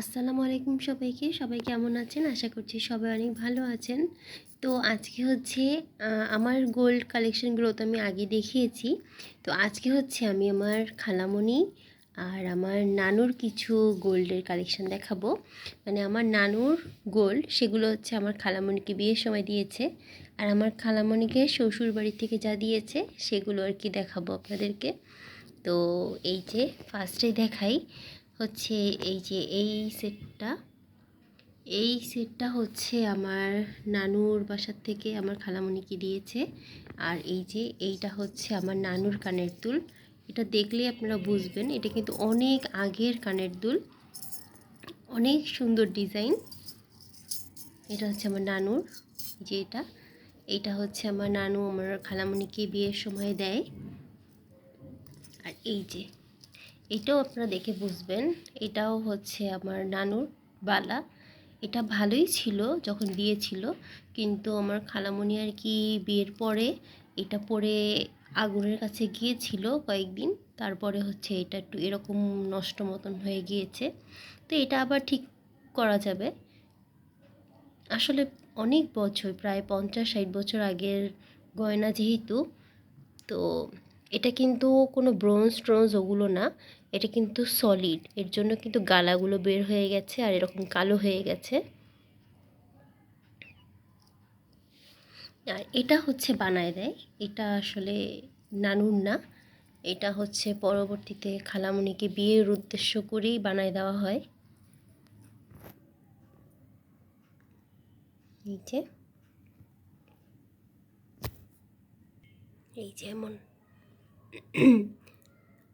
আসসালামু আলাইকুম সবাইকে। সবাই কেমন আছেন? আশা করছি সবাই অনেক ভালো আছেন। তো আজকে হচ্ছে আমার গোল্ড কালেকশনগুলো তো আমি আগে দেখিয়েছি। তো আজকে হচ্ছে আমি আমার খালামণি আর আমার নানুর কিছু গোল্ডের কালেকশন দেখাবো। মানে আমার নানুর গোল্ড সেগুলো হচ্ছে আমার খালামণিকে বিয়ের সময় দিয়েছে। আর আমার খালামণিকে শ্বশুর বাড়ি থেকে যা দিয়েছে, সেগুলো আর কি দেখাবো আপনাদেরকে। তো এই যে ফার্স্টে দেখাই। হচ্ছে এই যে এই সেটটা এই সেটটা হচ্ছে আমার নানুর বাসার থেকে আমার খালামণিকে দিয়েছে। আর এই যে এইটা হচ্ছে আমার নানুর কানের দুল। এটা দেখলেই আপনারা বুঝবেন, এটা কিন্তু অনেক আগের কানের দুল। অনেক সুন্দর ডিজাইন। এটা হচ্ছে আমার নানুর যে এটা। এইটা হচ্ছে আমার নানু, আমার খালামণিকে বিয়ের সময় দেয়। আর এই যে এটাও আপনারা দেখে বুঝবেন। এটাও হচ্ছে আমার নানুর বালা। এটা ভালোই ছিল যখন বিয়ে ছিল কিন্তু আমার খালামণি আর কি বিয়ের পরে এটা পরে আগুনের কাছে গিয়েছিল কয়েকদিন। তারপরে হচ্ছে এটা একটু এরকম নষ্ট মতন হয়ে গিয়েছে। তো এটা আবার ঠিক করা যাবে। আসলে অনেক বছর, প্রায় পঞ্চাশ ষাট বছর আগের গয়না যেহেতু, তো এটা কিন্তু কোনো ব্রোঞ্জ ট্রোঞ্জ ওগুলো না। এটা কিন্তু সলিড এর জন্য কিন্তু গালাগুলো বের হয়ে গেছে আর এরকম কালো হয়ে গেছে। আর এটা হচ্ছে বানায় দেয়, এটা আসলে নানুর না, এটা হচ্ছে পরবর্তীতে খালামণিকে বিয়ের উদ্দেশ্য করেই বানায় দেওয়া হয়। এই যে। এই যেমন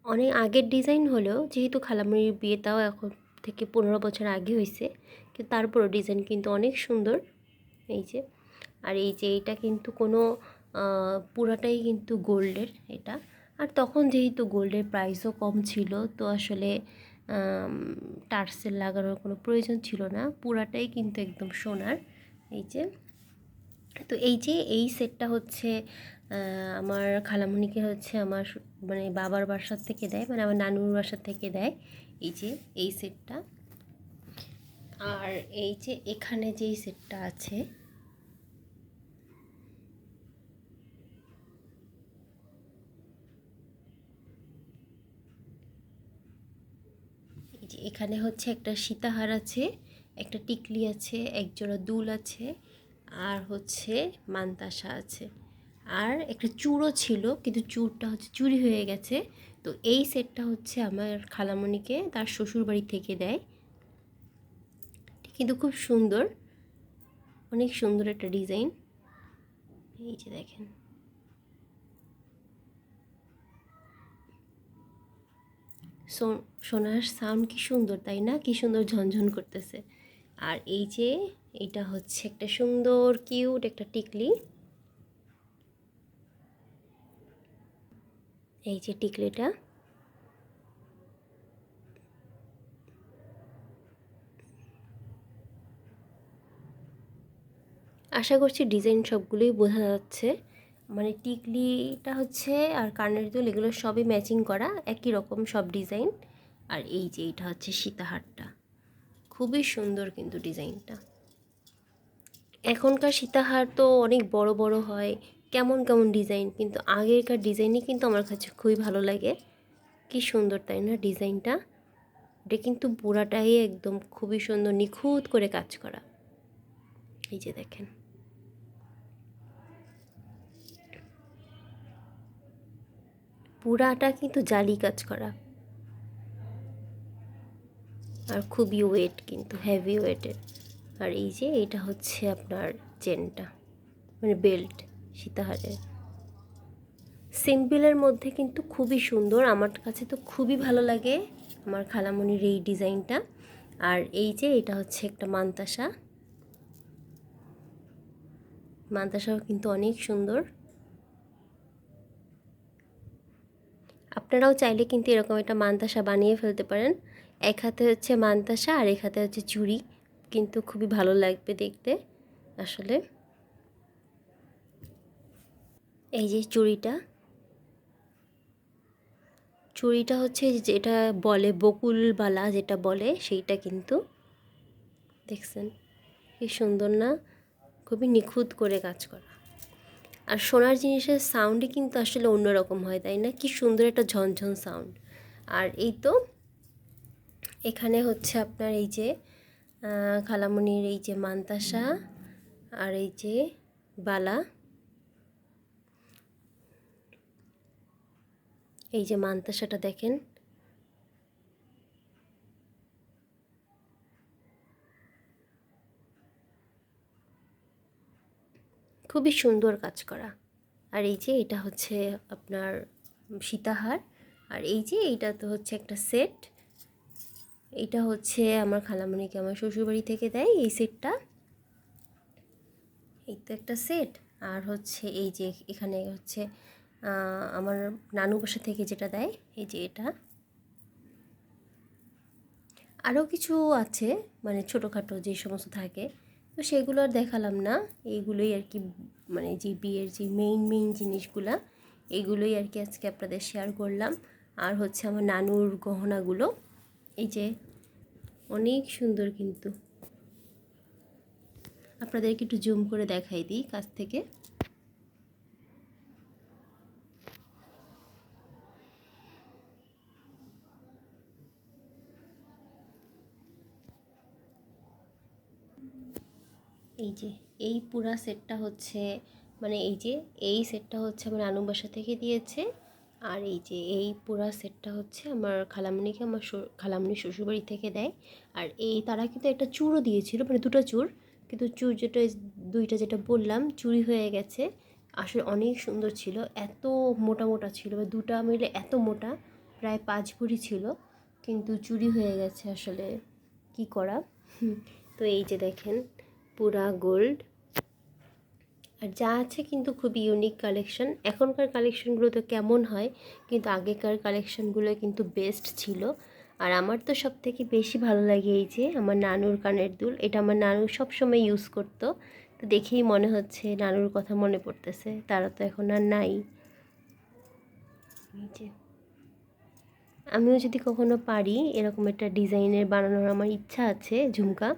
অনেক আগের ডিজাইন হলেও যেহেতু খালামুড়ির বিয়েটাও এখন থেকে পনেরো বছর আগে হয়েছে কিন্তু তারপরও ডিজাইন কিন্তু অনেক সুন্দর। এই যে, আর এই যে এটা কিন্তু কোনো পুরাটাই কিন্তু গোল্ডের এটা। আর তখন যেহেতু গোল্ডের প্রাইসও কম ছিল, তো আসলে টার্সেল লাগানোর কোনো প্রয়োজন ছিল না। পুরাটাই কিন্তু একদম সোনার, এই যে। তো এই যে এই সেটটা হচ্ছে আমার খালামণিকে হচ্ছে আমার মানে বাবার বাসার থেকে দেয় মানে আমার নানুর বাসার থেকে দেয় এই যে, এই সেটটা। আর এই যে এখানে যেই সেটটা আছে এখানে হচ্ছে একটা সীতাহার আছে, একটা টিকলি আছে, একজোড়া দুল আছে, আর হচ্ছে মান্তাসা আছে। আর একটা চূড়ও ছিল, কিন্তু চূড়টা হচ্ছে চুরি হয়ে গেছে। তো এই সেটটা হচ্ছে আমার খালামণিকে তার শ্বশুর বাড়ি থেকে দেয়। কিন্তু খুব সুন্দর, অনেক সুন্দর একটা ডিজাইন। এই যে দেখেন। সোনার সাউন্ড কি সুন্দর, তাই না? কি সুন্দর ঝনঝন করতেছে। আর এই যে, এটা হচ্ছে একটা সুন্দর, কিউট একটা টিকলি। এই যে টিকলিটা। আশা করছি ডিজাইন সবগুলোই বোঝা যাচ্ছে। মানে টিকলিটা হচ্ছে আর কানের দুল, এগুলো সবই ম্যাচিং করা, একই রকম সব ডিজাইন। আর এই যে এটা হচ্ছে সীতাহারটা। খুবই সুন্দর কিন্তু ডিজাইনটা। এখনকার সীতাহার তো অনেক বড় বড় হয় কেমন কেমন ডিজাইন কিন্তু আগেরকার ডিজাইনই কিন্তু আমার কাছে খুবই ভালো লাগে। কি সুন্দর, তাই না? ডিজাইনটা এটা কিন্তু পুরাটাই একদম খুবই সুন্দর, নিখুঁত করে কাজ করা। এই যে দেখেন। পুরাটা কিন্তু জালি কাজ করা। আর খুবই ওয়েট কিন্তু হেভি ওয়েটের আর এই যে এটা হচ্ছে আপনার চেনটা মানে বেল্ট সীতাহারের সিম্পলের মধ্যে কিন্তু খুবই সুন্দর। আমার কাছে তো খুবই ভালো লাগে আমার খালামণির এই ডিজাইনটা। আর এই যে এটা হচ্ছে একটা মান্তাসা। মান্তাসাও কিন্তু অনেক সুন্দর। আপনারাও চাইলে কিন্তু এরকম একটা মান্তাসা বানিয়ে ফেলতে পারেন। এক হাতে হচ্ছে মান্তাসা আর এক হাতে হচ্ছে চুড়ি কিন্তু খুবই ভালো লাগবে দেখতে আসলে। এই যে চুড়িটা। চুড়িটা হচ্ছে যেটা বলে বকুলবালা যেটা বলে সেইটা কিন্তু। দেখছেন? কি সুন্দর না? খুবই নিখুঁত করে কাজ করা। আর সোনার জিনিসের সাউন্ডই কিন্তু আসলে অন্যরকম হয়, তাই না? কি সুন্দর একটা ঝনঝন সাউন্ড আর এই তো এখানে হচ্ছে আপনার এই যে খালামণির এই যে মান্তাসা আর এই যে বালা। এই যে মান্তাসাটা দেখেন। খুবই সুন্দর কাজ করা। আর এই যে এটা হচ্ছে আপনার সীতাহার। আর এই যে এইটা তো হচ্ছে একটা সেট। এইটা হচ্ছে আমার খালামণিকে আমার শ্বশুরবাড়ি থেকে দেয় এই সেটটা। এই তো একটা সেট। আর হচ্ছে এই যে এখানে হচ্ছে আমার নানু বাসা থেকে যেটা দেয়, এই যে এটা। আরও কিছু আছে মানে ছোটোখাটো যে সমস্ত থাকে, তো সেগুলো আর দেখালাম না। এইগুলোই আর কি মানে যে বিয়ের যে মেইন মেইন জিনিসগুলা এইগুলোই আর কি আজকে আপনাদের শেয়ার করলাম। আর হচ্ছে আমার নানুর গহনাগুলো, এই যে অনেক সুন্দর কিন্তু। আপনাদেরকে একটু জুম করে দেখাই দিই কাছ থেকে। এই যে, এই পুরা সেটটা হচ্ছে মানে এই যে, এই সেটটা হচ্ছে আমার নানু বাসা থেকে দিয়েছে। আর এই যে, এই পুরা সেটটা হচ্ছে আমার খালামণিকে আমার খালামণি শ্বশুরবাড়ি থেকে দেয়। আর এই তারা কিন্তু একটা চুরও দিয়েছিল মানে দুটো চুর। কিন্তু চুর যেটা দুইটা যেটা বললাম, চুরি হয়ে গেছে। আসলে অনেক সুন্দর ছিল, এত মোটা মোটা ছিল বা দুটা মিলে এত মোটা, প্রায় পাঁচ ভরি ছিল। কিন্তু চুরি হয়ে গেছে আসলে, কি করা? তো এই যে দেখেন পুরা গোল্ড আর যা আছে কিন্তু খুবই ইউনিক কালেকশন এখনকার কালেকশনগুলো তো কেমন হয়, কিন্তু আগেকার কালেকশনগুলো কিন্তু বেস্ট ছিল। আর আমার তো সব থেকে বেশি ভালো লাগে এই যে আমার নানুর কানের দুল। এটা আমার নানু সবসময় ইউজ করতো। তো দেখেই মনে হচ্ছে নানুর কথা মনে পড়তেছে। তারা তো এখন আর নাই। যে। আমিও যদি কখনো পারি, এরকম একটা ডিজাইনের বানানোর আমার ইচ্ছা আছে ঝুমকা।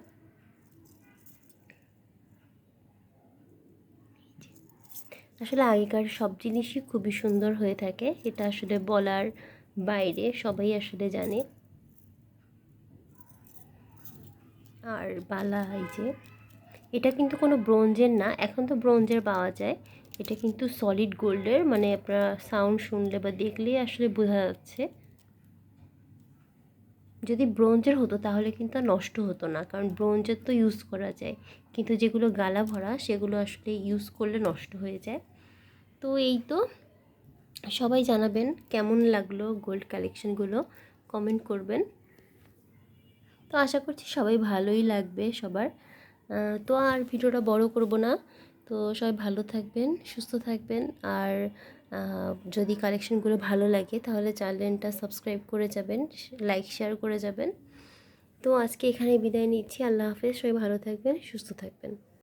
আসলে আগেকার সব জিনিসই খুবই সুন্দর হয়ে থাকে। এটা আসলে বলার বাইরে সবাই আসলে জানে। আর বালা, এই যে, এটা কিন্তু কোনো ব্রোঞ্জের না, এখন তো ব্রোঞ্জের পাওয়া যায়। এটা কিন্তু সলিড গোল্ডের মানে আপনারা সাউন্ড শুনলে বা দেখলেই আসলে বোঝা যাচ্ছে। যদি ব্রোঞ্জের হতো তাহলে কিন্তু নষ্ট হতো না, কারণ ব্রোঞ্জের তো ইউজ করা যায়। কিন্তু যেগুলো গালা ভরা সেগুলো আসলে ইউজ করলে নষ্ট হয়ে যায়। তো এই তো, সবাই জানাবেন কেমন লাগল গোল্ড কালেকশনগুলো কমেন্ট করবেন। তো আশা করছি সবাই ভালোই লাগবে সবার। তো আর ভিডিওটা বড় করব না। তো সবাই ভালো থাকবেন, সুস্থ থাকবেন, আর যদি কালেকশনগুলো ভালো লাগে, তাহলে চ্যানেলটা সাবস্ক্রাইব করে যাবেন লাইক শেয়ার করে যাবেন। তো আজকে এখানে বিদায় নিচ্ছি। আল্লাহ হাফেজ। সবাই ভালো থাকবেন, সুস্থ থাকবেন।